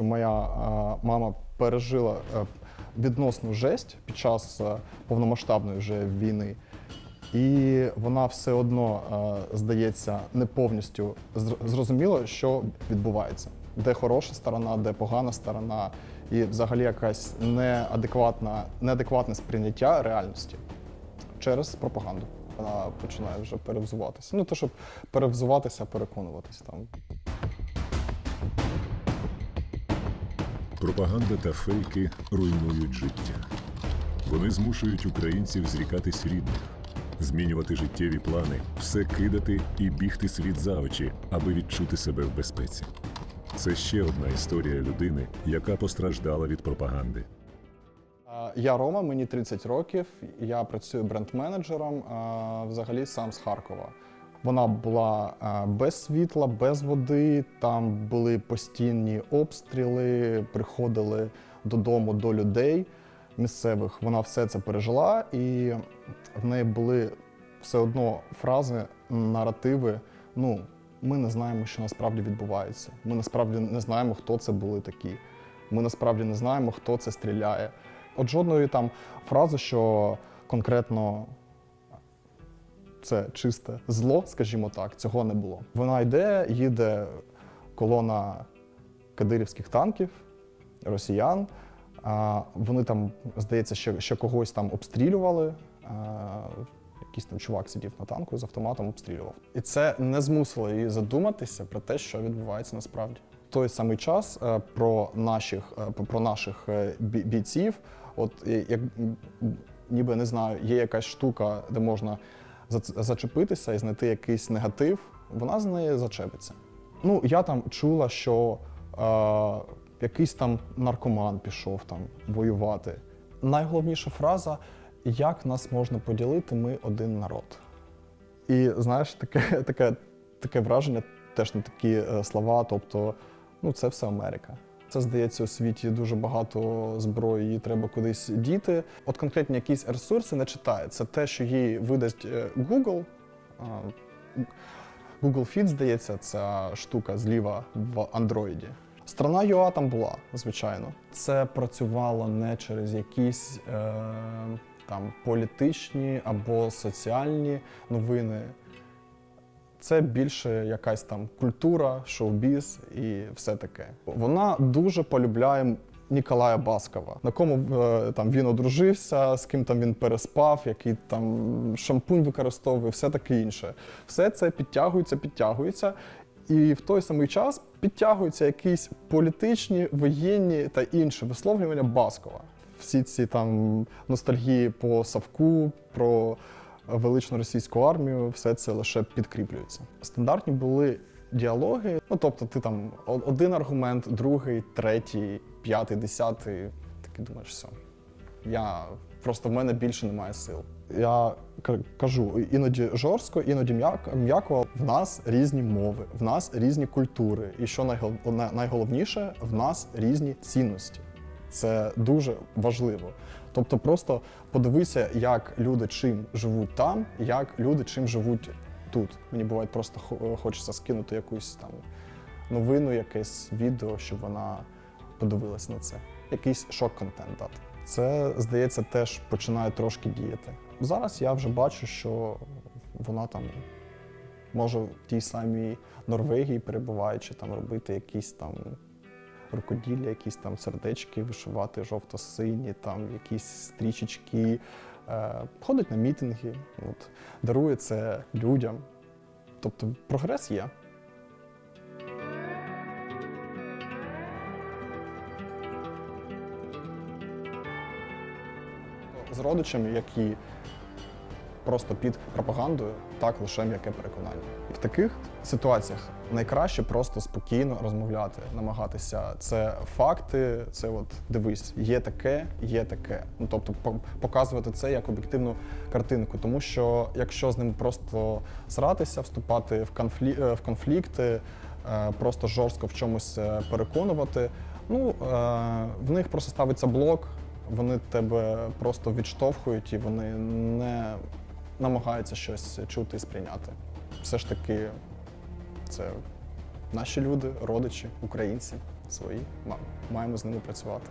Моя е, мама пережила е, відносну жесть під час е, повномасштабної вже війни, і вона все одно, здається, не повністю зрозуміла, що відбувається, де хороша сторона, де погана сторона, і взагалі якась неадекватна, неадекватне сприйняття реальності через пропаганду. Вона починає вже перевзуватися. Ну, то щоб перевзуватися, переконуватися там. Пропаганда та фейки руйнують життя. Вони змушують українців зрікатись рідних, змінювати життєві плани, все кидати і бігти світ за очі, аби відчути себе в безпеці. Це ще одна історія людини, яка постраждала від пропаганди. Я Рома, мені 30 років. Я працюю бренд-менеджером, взагалі сам з Харкова. Вона була е, без світла, без води. Там були постійні обстріли, приходили додому до людей місцевих. Вона все це пережила, і в неї були все одно фрази, наративи. Ну, ми не знаємо, що насправді відбувається. Ми насправді не знаємо, хто це були такі. Ми насправді не знаємо, хто це стріляє. От жодної там фрази, що конкретно це чисте зло, скажімо так, цього не було. Вона йде, їде колона кадирівських танків, росіян. Вони там, здається, ще, ще когось там обстрілювали. Якийсь там чувак сидів на танку з автоматом обстрілював. І це не змусило її задуматися про те, що відбувається насправді. В той самий час е, про наших, е, про наших е, бійців, от як ніби не знаю, є якась штука, де можна зачепитися і знайти якийсь негатив, вона з неї зачепиться. Ну, я там чула, що е, якийсь там наркоман пішов там воювати. Найголовніша фраза: як нас можна поділити, ми один народ. І знаєш, таке, таке, таке враження, теж не такі е, слова, тобто, ну, це все Америка. Це здається у світі дуже багато зброї, її треба кудись діти. От конкретні якісь ресурси не читає. Це те, що їй видасть е, Google. Google Fit, здається, ця штука зліва в Андроїді. Страна ЮА там була, звичайно. Це працювало не через якісь е, там політичні або соціальні новини. Це більше якась там культура, шоу-біз і все таке. Вона дуже полюбляє Ніколая Баскова, на кому е, там він одружився, з ким там він переспав, який там шампунь використовує, все таке інше. Все це підтягується, підтягується. І в той самий час підтягуються якісь політичні, воєнні та інші висловлювання Баскова. Всі ці там ностальгії по Савку, про величну російську армію, все це лише підкріплюється. Стандартні були діалоги. Ну тобто, ти там один аргумент, другий, третій, п'ятий, десятий. Такий думаєш, все. Я просто в мене більше немає сил. Я кажу іноді жорстко, іноді м'яко. В нас різні мови, в нас різні культури. І що найгол- найголовніше, в нас різні цінності. Це дуже важливо. Тобто, просто подивися, як люди чим живуть там, як люди чим живуть тут. Мені буває просто хочеться скинути якусь там новину, якесь відео, щоб вона подивилась на це. Якийсь шок-контент дати. Це, здається, теж починає трошки діяти. Зараз я вже бачу, що вона там може в тій самій Норвегії перебуваючи, там робити якісь там рукоділля, якісь там сердечки, вишивати жовто-сині, там якісь стрічечки, е, ходить на мітинги, от, дарує це людям. Тобто прогрес є. З родичами, які просто під пропагандою, так лише м'яке переконання. В таких ситуаціях найкраще просто спокійно розмовляти, намагатися. Це факти, це от дивись, є таке, є таке. Ну тобто по- показувати це як об'єктивну картинку. Тому що якщо з ним просто сратися, вступати в конфлі... е, в конфлікти, е, просто жорстко в чомусь е, переконувати, ну в них просто ставиться блок. Вони тебе просто відштовхують і вони не намагаються щось чути і сприйняти. Все ж таки, це наші люди, родичі, українці. свої. Ма- Маємо з ними працювати.